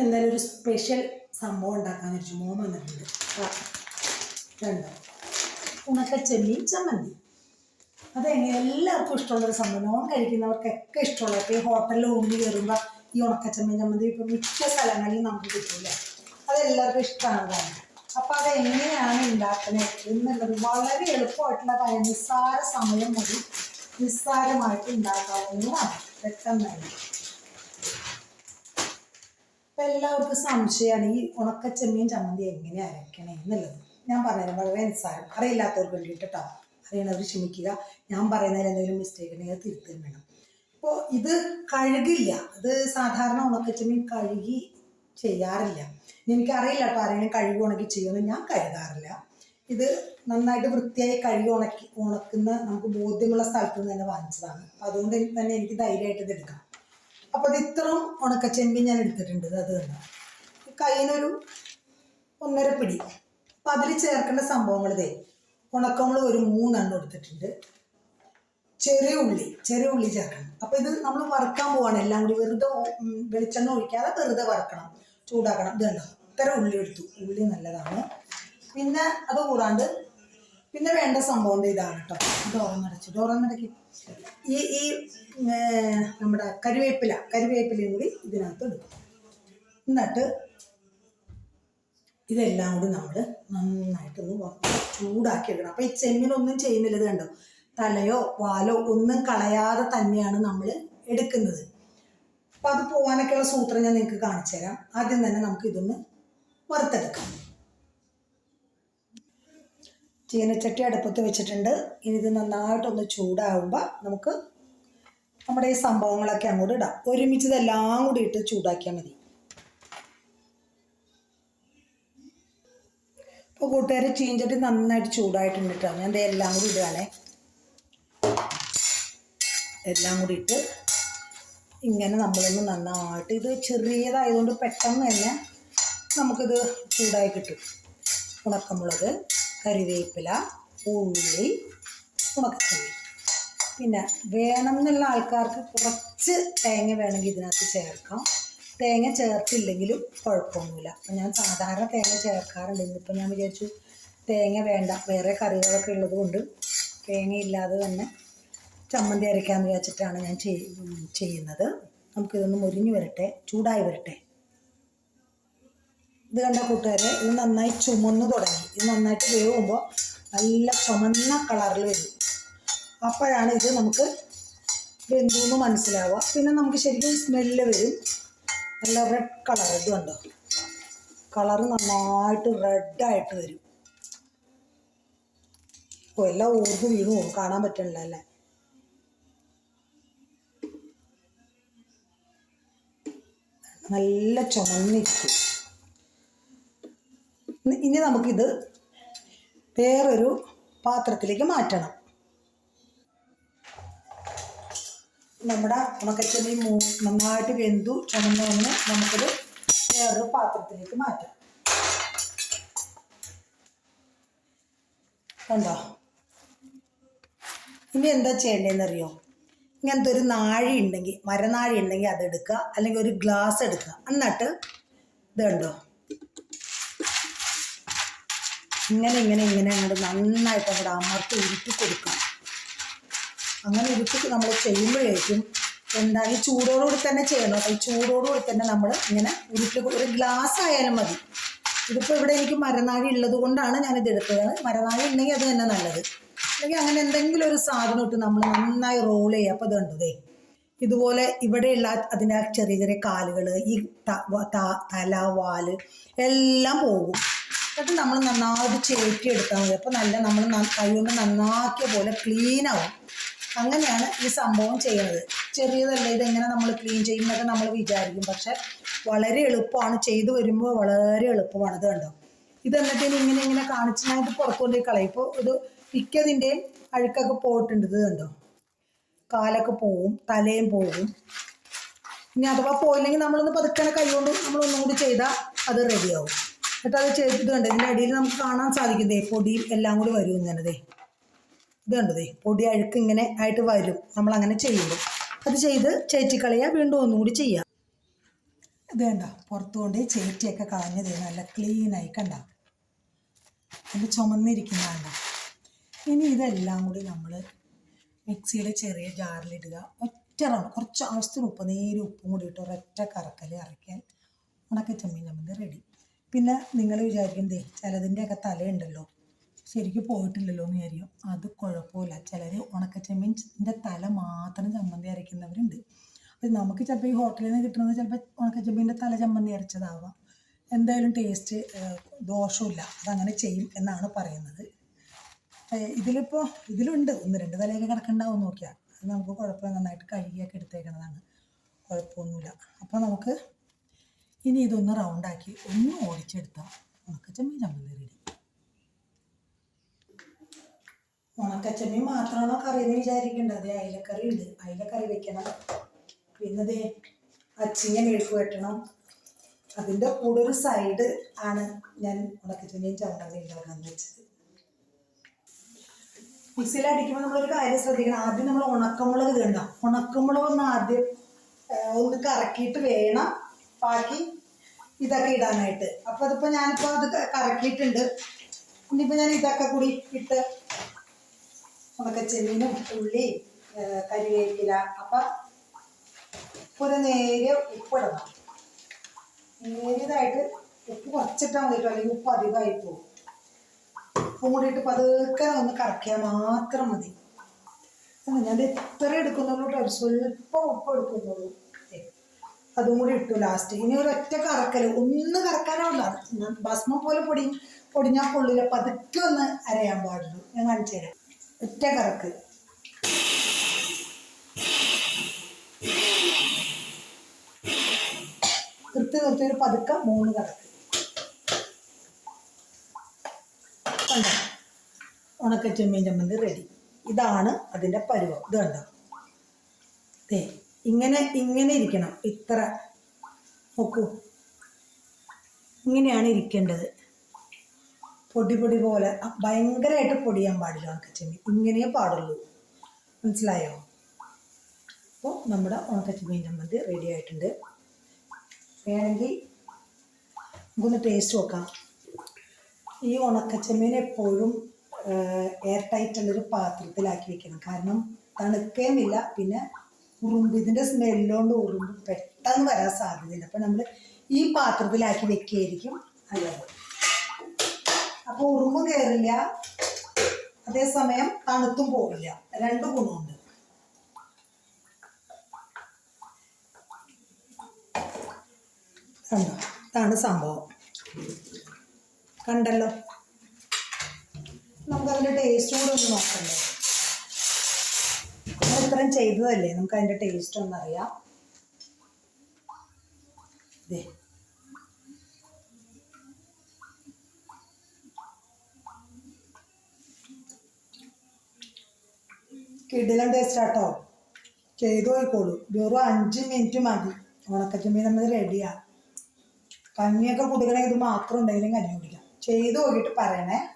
എന്തായാലും ഒരു സ്പെഷ്യൽ സംഭവം ഉണ്ടാക്കാന്ന് വെച്ചു മോൻ വന്നിട്ടുണ്ട്. രണ്ടോ ഉണക്ക ചെമ്മീൻ ചമ്മന്തി. അതെങ്ങനെ എല്ലാവർക്കും ഇഷ്ടമുള്ളൊരു സംഭവം. നോൺ കഴിക്കുന്നവർക്കൊക്കെ ഇഷ്ടമുള്ള ഇപ്പോൾ ഈ ഹോട്ടലിൽ ഊണ്ടി കയറുമ്പോൾ ഈ ഉണക്കച്ചമ്മീൻ ചമ്മന്തി ഇപ്പം മിക്ക സ്ഥലങ്ങളിലും നമുക്ക് കിട്ടില്ല? അതെല്ലാവർക്കും ഇഷ്ടമാണ് കാര്യം അപ്പോൾ അത് എങ്ങനെയാണ് ഉണ്ടാക്കുന്നത് എന്നുള്ളത് വളരെ എളുപ്പമായിട്ടുള്ള കാര്യം. നിസ്സാര സമയം മതി. നിസ്സാരമായിട്ട് ഉണ്ടാക്കാവുന്നതാണ്. പെട്ടെന്നായി എല്ലാവർക്കും സംശയമാണ് ഈ ഉണക്കച്ചെമ്മീൻ ചമ്മന്തി എങ്ങനെ അരക്കണേ എന്നുള്ളത്. ഞാൻ പറയുന്നത് വളരെ നിസ്സാരം. അറിയില്ലാത്തവർക്ക് വേണ്ടിയിട്ട് കേട്ടോ അറിയണവർ ക്ഷമിക്കുക. ഞാൻ പറയുന്നതിൽ എന്തെങ്കിലും മിസ്റ്റേക്ക് ഉണ്ടെങ്കിൽ തിരുത്തുകയും വേണം. അപ്പോൾ ഇത് കഴുകില്ല. ഇത് സാധാരണ ഉണക്കച്ചെമ്മീൻ കഴുകി ചെയ്യാറില്ല. എനിക്കറിയില്ല കേട്ടോ ആരെങ്കിലും കഴുകി ഉണക്കി ചെയ്യുമെന്ന് ഞാൻ കഴുകാറില്ല ഇത് നന്നായിട്ട് വൃത്തിയായി കഴുകി ഉണക്കി ഉണക്കുന്ന നമുക്ക് ബോധ്യമുള്ള സ്ഥലത്ത് നിന്ന് തന്നെ വാങ്ങിച്ചതാണ്. അതുകൊണ്ട് തന്നെ എനിക്ക് ധൈര്യമായിട്ട് ഇത് എടുക്കാം. അപ്പോൾ അത് ഇത്രയും ഉണക്കച്ചെമ്പി ഞാൻ എടുത്തിട്ടുണ്ട്. അത് തന്നെ. കയ്യിനൊരു ഒന്നര പിടി. അപ്പൊ അതിൽ ചേർക്കേണ്ട സംഭവങ്ങൾ ഇതേ. ഉണക്കമുളക് ഒരു മൂന്നെണ്ണം എടുത്തിട്ടുണ്ട്. ചെറിയ ഉള്ളി ചെറിയ ഉള്ളി ചേർക്കണം. അപ്പോൾ ഇത് നമ്മൾ വറുക്കാൻ പോവാണ്. എല്ലാം കൂടി വെറുതെ വെളിച്ചെണ്ണ ഒഴിക്കാതെ വെറുതെ വറുക്കണം. ചൂടാക്കണം. ഇത് ഇത്ര ഉള്ളി എടുത്തു. ഉള്ളി നല്ലതാണ്. പിന്നെ അത് കൂടാണ്ട് പിന്നെ വേണ്ട സംഭവം ഇതാണ് കേട്ടോ ഡോറന്നടച്ച് ഡോറന്നടക്കി ഈ ഈ നമ്മുടെ കരുവേപ്പില കരുവേപ്പിലയും കൂടി ഇതിനകത്ത് എടുക്കും എന്നിട്ട് ഇതെല്ലാം കൂടി നമ്മൾ നന്നായിട്ടൊന്ന് ചൂടാക്കി എടുക്കണം. അപ്പോൾ ഈ ചെമ്മിനൊന്നും ചെയ്യുന്നില്ല ഇത് കണ്ടോ? തലയോ വാലോ ഒന്നും കളയാതെ തന്നെയാണ് നമ്മൾ എടുക്കുന്നത്. അപ്പം അത് പോകാനൊക്കെയുള്ള സൂത്രം ഞാൻ നിങ്ങൾക്ക് കാണിച്ചു തരാം ആദ്യം തന്നെ നമുക്ക് ഇതൊന്ന് വറുത്തെടുക്കാം. ചീനച്ചട്ടി അടുപ്പത്ത് വെച്ചിട്ടുണ്ട്. ഇനി ഇത് നന്നായിട്ടൊന്ന് ചൂടാവുമ്പോൾ നമുക്ക് നമ്മുടെ ഈ സംഭവങ്ങളൊക്കെ അങ്ങോട്ട് ഇടാം. ഒരുമിച്ച് ഇതെല്ലാം കൂടി ഇട്ട് ചൂടാക്കിയാൽ മതി. ഇപ്പോൾ കൂട്ടുകാർ ചീഞ്ചട്ടി നന്നായിട്ട് ചൂടായിട്ടുണ്ട് കേട്ടോ ഞാൻ എല്ലാം കൂടി ഇടുകയാണേ എല്ലാം കൂടി ഇട്ട് ഇങ്ങനെ നമ്മളൊന്ന് നന്നായിട്ട് ഇത് ചെറിയതായതുകൊണ്ട് പെട്ടെന്ന് തന്നെ നമുക്കിത് ചൂടായി കിട്ടും. ഉണക്കമുളക്. കറിവേപ്പില ഉള്ളി ഉണക്കച്ചെമ്മീൻ. പിന്നെ വേണം എന്നുള്ള ആൾക്കാർക്ക് കുറച്ച് തേങ്ങ വേണമെങ്കിൽ ഇതിനകത്ത് ചേർക്കാം. തേങ്ങ ചേർത്തില്ലെങ്കിലും കുഴപ്പമൊന്നുമില്ല. അപ്പം ഞാൻ സാധാരണ തേങ്ങ ചേർക്കാറുണ്ട്. ഇന്നിപ്പോൾ ഞാൻ വിചാരിച്ചു തേങ്ങ വേണ്ട. വേറെ കറികളൊക്കെ ഉള്ളത് കൊണ്ട് തേങ്ങ ഇല്ലാതെ തന്നെ ചമ്മന്തി അരയ്ക്കാമെന്ന് വിചാരിച്ചിട്ടാണ് ഞാൻ ചെയ്യുന്നത്. നമുക്കിതൊന്ന് മുരിഞ്ഞ് വരട്ടെ. ചൂടായി വരട്ടെ. ഇത് കണ്ട കൂട്ടുകാരെ ഇത് നന്നായി ചുമന്ന് തുടങ്ങി. ഇത് നന്നായിട്ട് വേവുമ്പോൾ നല്ല ചുമന്ന കളറിൽ വരും. അപ്പോഴാണ് ഇത് നമുക്ക് വെന്തുന്ന് മനസ്സിലാവുക. പിന്നെ നമുക്ക് ശരിക്കും സ്മെല്ല് വരും. നല്ല റെഡ് കളർ ഇത് കണ്ടോ? കളറ് നന്നായിട്ട് റെഡായിട്ട് വരും. ഓ എല്ലാം ഊർന്ന് വീണു. കാണാൻ പറ്റണില്ല അല്ലേ? നല്ല ചുമന്നിരിക്കും. ഇനി- നമുക്കിത് വേറൊരു പാത്രത്തിലേക്ക് മാറ്റണം. നമ്മുടെ ഉണക്കച്ചെമ്മീൻ മൂ നന്നായിട്ട് വെന്തു ചുമന്നൊന്ന് നമുക്കത് വേറൊരു പാത്രത്തിലേക്ക് മാറ്റാം. കണ്ടോ? ഇനി എന്താ ചെയ്യേണ്ടതെന്നറിയോ? ഇങ്ങനത്തെ ഒരു നാഴി ഉണ്ടെങ്കിൽ മരനാഴി ഉണ്ടെങ്കിൽ അതെടുക്കുക അല്ലെങ്കിൽ ഒരു ഗ്ലാസ് എടുക്കുക. എന്നിട്ട് ഇത് കണ്ടോ ഇങ്ങനെ ഇങ്ങനെ ഇങ്ങനെ അങ്ങോട്ട് നന്നായിട്ട് അവിടെ അമർത്തി ഉരുട്ടി കൊടുക്കുക അങ്ങനെ ഉരുട്ടി നമ്മൾ ചെയ്യുമ്പോഴേക്കും എന്താ ഈ ചൂടോടുകൂടി തന്നെ ചെയ്യണം. അപ്പോൾ ഈ ചൂടോടുകൂടി തന്നെ നമ്മൾ ഇങ്ങനെ ഉരുട്ടി ഒരു ഗ്ലാസ് ആയാലും മതി. ഇതിപ്പോൾ ഇവിടെ എനിക്ക് മരനാഴി ഉള്ളത് കൊണ്ടാണ് ഇത് എടുത്തത്. മരനാഴി ഉണ്ടെങ്കിൽ അത് തന്നെ നല്ലത്. അല്ലെങ്കിൽ അങ്ങനെ എന്തെങ്കിലും ഒരു സാധനം ഇട്ട് നമ്മൾ നന്നായി റോൾ ചെയ്യുക. അപ്പോൾ അത് കണ്ടതേ ഇതുപോലെ ഇവിടെയുള്ള അതിന്റെ ചെറിയ ചെറിയ കാലുകൾ ഈ തല വാൽ എല്ലാം പോകും. എന്നിട്ട് നമ്മൾ നന്നായിട്ട് ചേറ്റി എടുത്താൽ മതി. അപ്പോൾ നല്ല നമ്മൾ കൈകൊണ്ട് നന്നാക്കിയ പോലെ ക്ലീൻ ആവും. അങ്ങനെയാണ് ഈ സംഭവം ചെയ്യുന്നത്. ചെറിയതല്ല ഇതെങ്ങനെ നമ്മൾ ക്ലീൻ ചെയ്യും എന്നൊക്കെ നമ്മൾ വിചാരിക്കും. പക്ഷെ വളരെ എളുപ്പമാണ്. ചെയ്തു വരുമ്പോൾ വളരെ എളുപ്പമാണ്. ഇത് കണ്ടോ? ഇത് എന്നിട്ട് ഇങ്ങനെ ഇങ്ങനെ കാണിച്ച് ഞാൻ ഇത് പുറത്തുകൊണ്ട് കളയും. ഇപ്പോൾ ഇത് മിക്കതിന്റെയും അഴുക്കൊക്കെ പോയിട്ടുണ്ട്. ഇത് കണ്ടോ? കാലൊക്കെ പോവും തലയും പോകും ഇനി അഥവാ പോയില്ലെങ്കിൽ നമ്മളൊന്ന് പതുക്കനെ കൈകൊണ്ട് നമ്മൾ നമ്മളൊന്നും കൂടി ചെയ്താൽ അത് റെഡിയാവും എന്നിട്ട് അത് ചെയ്തിട്ട് കണ്ടോ? ഇതിന്റെ അടിയിൽ നമുക്ക് കാണാൻ സാധിക്കും. ദേ പൊടിയും എല്ലാം കൂടി വരും ഇങ്ങനെ ദേ. ഇത് കണ്ടതേ പൊടി അഴുക്ക് ഇങ്ങനെ ആയിട്ട് വരും. നമ്മൾ അങ്ങനെ ചെയ്യുമ്പോൾ. അത് ചെയ്ത് ചേച്ചിക്കളയുക വീണ്ടും ഒന്നും കൂടി ചെയ്യാം. ഇത് കണ്ട? പുറത്തു കൊണ്ട് ചേറ്റിയൊക്കെ കളഞ്ഞത് നല്ല ക്ലീനായി കണ്ട? അത് ചുമന്നിരിക്കുന്ന കണ്ട? ഇനി ഇതെല്ലാം കൂടി നമ്മൾ മിക്സിയുടെ ചെറിയ ജാറിലിടുക. ഒറ്റ കുറച്ച് ആവശ്യത്തിന് ഉപ്പ് നേരെ ഉപ്പും കൂടി ഇട്ട് ഒരൊറ്റ കറക്കൽ ഇറക്കിയാൽ ഉണക്ക ചെമ്മീൻ റെഡി പിന്നെ നിങ്ങൾ വിചാരിക്കുന്നതേ ചിലതിന്റെയൊക്കെ തലയുണ്ടല്ലോ. ശരിക്കും പോയിട്ടില്ലല്ലോ എന്ന് വിചാരിക്കും. അത് കുഴപ്പമില്ല. ചിലർ ഉണക്കച്ചെമ്മീന്റെ തല മാത്രം ചമ്മന്തി അരയ്ക്കുന്നവരുണ്ട്. അത് നമുക്ക് ചിലപ്പോൾ ഈ ഹോട്ടലിൽ നിന്ന് കിട്ടുന്നത് ചിലപ്പോൾ ഉണക്കച്ചെമ്മീന്റെ തല ചമ്മന്തി അരച്ചതാവാം. എന്തായാലും ടേസ്റ്റ് ദോഷമില്ല അതങ്ങനെ ചെയ്യും എന്നാണ് പറയുന്നത്. ഇതിലിപ്പോൾ ഇതിലുണ്ട്. ഒന്ന് രണ്ട് തലയൊക്കെ കിടക്കണ്ടാവും നോക്കിയാൽ നമുക്ക് കുഴപ്പമില്ല. നന്നായിട്ട് കഴുകിയൊക്കെ എടുത്തേക്കുന്നതാണ് കുഴപ്പമൊന്നുമില്ല. അപ്പോൾ നമുക്ക് ഇനി ഇതൊന്ന് റൗണ്ടാക്കി ഒന്ന് ഓടിച്ചെടുത്താൽ ഉണക്കച്ചമ്മീൻ ചമ്മന്തി റെഡി ഉണക്കച്ചമ്മീൻ മാത്രമാണോ കറി എന്ന് വിചാരിക്കേണ്ടത് അയിലക്കറി ഉണ്ട്. അയിലക്കറി വെക്കണം. പിന്നെ ദേ അച്ചിങ്ങ വെട്ടണം അതിന്റെ കൂടെ ഒരു സൈഡ് ആണ് ഞാൻ ഉണക്കച്ചമ്മീൻ ചമ്മന്തി ഉണ്ടാക്കാന്ന് വെച്ചത്. മിക്സിയിൽ അടിക്കുമ്പോൾ നമ്മളൊരു കാര്യം ശ്രദ്ധിക്കണം. ആദ്യം നമ്മൾ ഉണക്കമുളക് ഇടണ്ട. ഉണക്കമുളക് ഒന്ന് ആദ്യം ഒന്ന് കറക്കിയിട്ട് വേണം ബാക്കി ഇതൊക്കെ ഇടാനായിട്ട്. അപ്പോൾ അതിപ്പോൾ ഞാനിപ്പോൾ അത് കറക്കിയിട്ടുണ്ട്. ഇനിയിപ്പോൾ ഞാൻ ഇതൊക്കെ കൂടി ഇട്ട് ഉണക്കച്ചെമ്മീനും ഉള്ളി ആ, കരിവേപ്പില അപ്പം ഒരു നേരിയ ഉപ്പിടണം നേരിയതായിട്ട് ഉപ്പ് കുറച്ചിട്ടാൽ മതി അല്ലെങ്കിൽ ഉപ്പ് അധികമായി പോകും. ഉപ്പും കൂടി ഇട്ട് പതുക്കെ ഒന്ന് കറക്കിയാൽ മാത്രം മതി. ഞാൻ എത്ര എടുക്കുന്നുള്ളൂ ഒരു സ്വല്പം ഉപ്പ് എടുക്കുന്നുള്ളൂ. അതും കൂടി ഇട്ടു. ലാസ്റ്റ് ഇനി ഒരൊറ്റ കറക്കൽ ഒന്ന് കറക്കാനാവില്ല. ഭസ്മം പോലെ പൊടി പൊടിഞ്ഞാൽ കൊള്ളില്ല പതുക്കെ ഒന്ന് അരയാൻ പാടുള്ളൂ. ഞാൻ കാണിച്ചു തരാം. ഒറ്റ കറക്ക്. നിർത്തി നിർത്തി. ഒരു പതുക്കെ മൂന്ന് കറക്ക്. കണ്ടോ? ഉണക്ക ചമ്മന്തി റെഡി ഇതാണ് അതിന്റെ പരുവം. ഇത് കണ്ടോ? ദേ. ഇങ്ങനെ ഇങ്ങനെ ഇരിക്കണം. ഇത്ര. നോക്കൂ. ഇങ്ങനെയാണ് ഇരിക്കേണ്ടത്. പൊടി പൊടി പോലെ. ഭയങ്കരമായിട്ട് പൊടിയാൻ പാടില്ല ഉണക്കച്ചെമ്മീൻ ഇങ്ങനെയേ പാടുള്ളൂ. മനസ്സിലായോ? അപ്പോൾ നമ്മുടെ ഉണക്കച്ചെമ്മീൻ ചമ്മന്തി റെഡി ആയിട്ടുണ്ട്. വേണമെങ്കിൽ നമുക്കൊന്ന് ടേസ്റ്റ് നോക്കാം. ഈ ഉണക്കച്ചെമ്മീൻ എപ്പോഴും എയർ ടൈറ്റ് ഉള്ളൊരു പാത്രത്തിലാക്കി വെക്കണം. കാരണം തണുക്കുകയുമില്ല പിന്നെ ഉറുമ്പ് ഇതിന്റെ സ്മെല്ലുകൊണ്ട് ഉറുമ്പ് പെട്ടെന്ന് വരാൻ സാധ്യതയില്ല. അപ്പം നമ്മൾ ഈ പാത്രത്തിലാക്കി വെക്കുകയായിരിക്കും നല്ലത്. അപ്പോൾ ഉറുമ്പ് കയറില്ല അതേസമയം തണുത്തും പോകില്ല രണ്ട് ഗുണമുണ്ട്. കണ്ടോ? സംഭവം. കണ്ടല്ലോ? നമുക്കതിന്റെ ടേസ്റ്റ് കൂടെ ഒന്ന് നോക്കണ്ടേ? നമ്മൾ ചെയ്തതല്ലേ? നമുക്ക് അതിന്റെ ടേസ്റ്റ് ഒന്ന് അറിയാം. കിടിലം ടേസ്റ്റ് ആട്ടോ. ചെയ്തു പോയിക്കോളൂ. വെറും അഞ്ച് മിനിറ്റ് മതി. ഉണക്കച്ചമ്മീൻ നമ്മൾ റെഡിയാ കഞ്ഞിയൊക്കെ കുടിക്കണമെങ്കിൽ ഇത് മാത്രം ഉണ്ടെങ്കിലും കഞ്ഞി കുടിക്കാം. ചെയ്തു നോക്കിയിട്ട് പറയണേ.